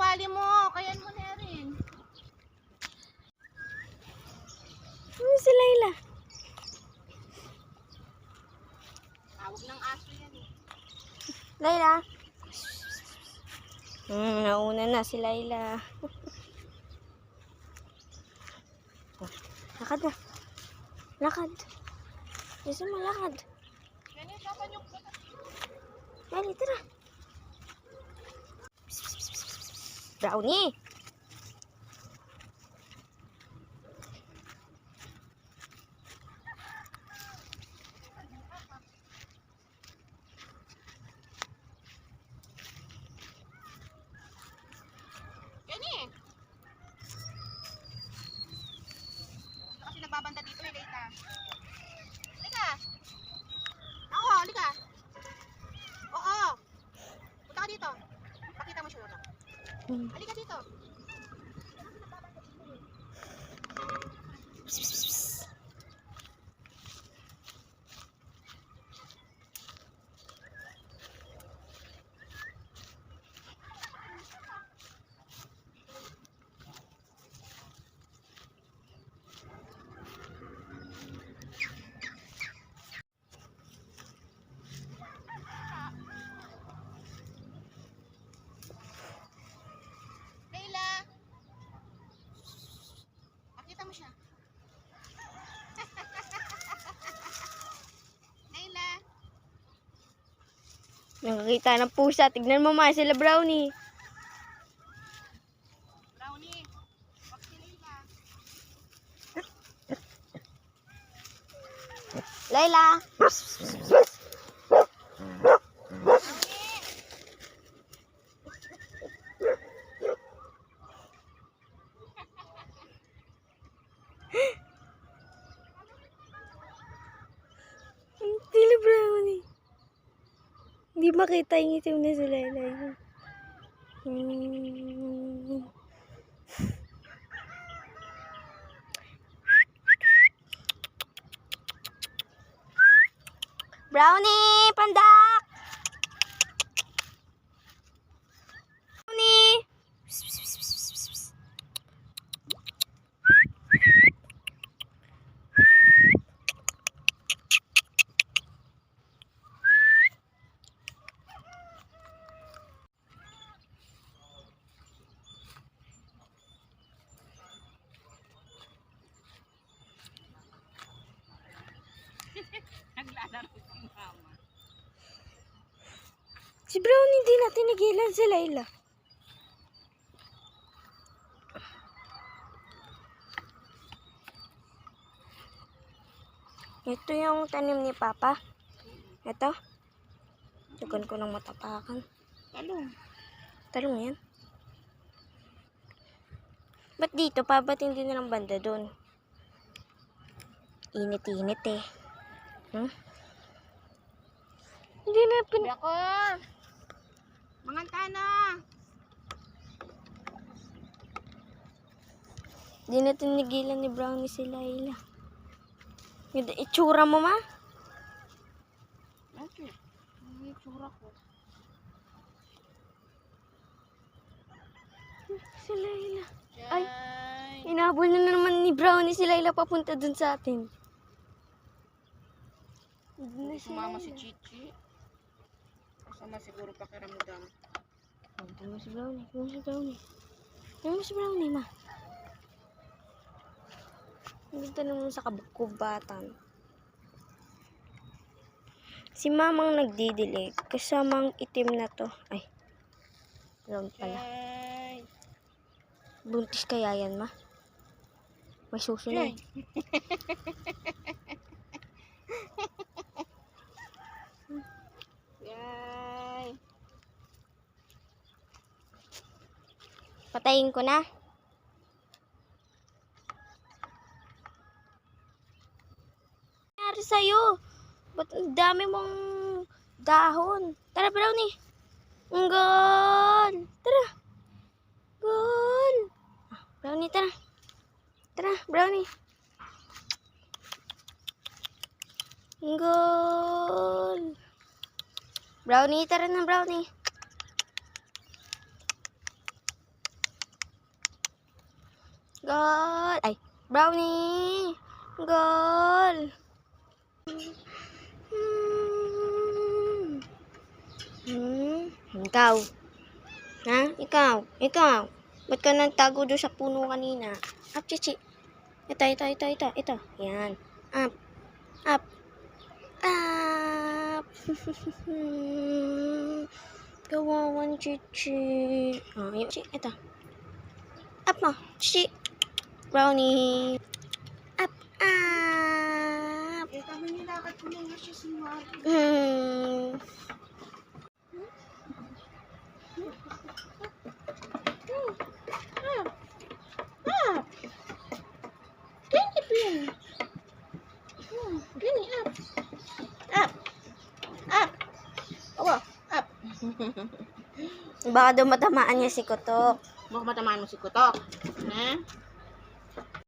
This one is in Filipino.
wali mo. Kayan mo na rin. Ano si Layla? Tawag ng aso yan eh. Layla? Hmm, nauna na si Layla. lakad na. Lakad. Gusto mo lakad. Ganyan, kapanyok ko na. Dali, tara. Brownie. Kasi nagbabanda dito eh, Leita? Halika. Ako, halika. Oo. Punta ka dito. Pakita mo siya Halika dito. Leila. Nakakita ng pusa. Tignan mo ma, sila Brownie. Brownie. Layla. Sila Brownie. Hindi makita yung itim na si Layla. Hmm. Brownie! Pandak! Brownie! Naglalaro si mama. Si Brownie hindi natin nagilan si Layla. Ito yung tanim ni Papa. Ito. Tugan ko ng matapakan. Talong. Talong yan. Ba't dito pa? Ba't hindi nilang banda doon? Init-init eh. Hmm? Hindi na pin... Ako. Manganta na. Hindi na tinigilan ni Brownie si Layla. Yung itsura mo ma? Bakit? Ang itsura ko. Si Layla. Ay. Inabol na naman ni Brownie si Layla papunta dun sa atin. Sumama si. Chichi. Kasama siguro pakiramdam. Ito mo si Brownie. Ito mo si Brownie. Ito mo si Brownie, ma. Dito naman sa kabukubatan. Si mamang nagdidilig. Kasamang itim na to. Ay. Brown pala. Ay. Buntis kaya yan, ma? May suso na Yay. eh. Yay. Patayin ko na. nangyari sa'yo? Ba't ang dami mong dahon? Tara, Brownie. Ang gol! Tara. Gol! Ah, Brownie, tara. Tara, Brownie. Ang gol! Brownie, tara na, Brownie. Gol! Ay, Brownie! Gol! Hmm. Hmm, ikaw. Ha? Ikaw. Ikaw. Ba't ka nagtago doon sa puno kanina? Up, chichi. Ito, ito, ito, ito, ito. Yan. Up. Up. Up. Kawawan, chichi. Oh, yun, chichi. Ito. Up mo. Chichi. Brownie. Up. Up. Eh. Hmm. Baka daw matamaan niya si Kotok. Baka matamaan mo si Kutok. Ha?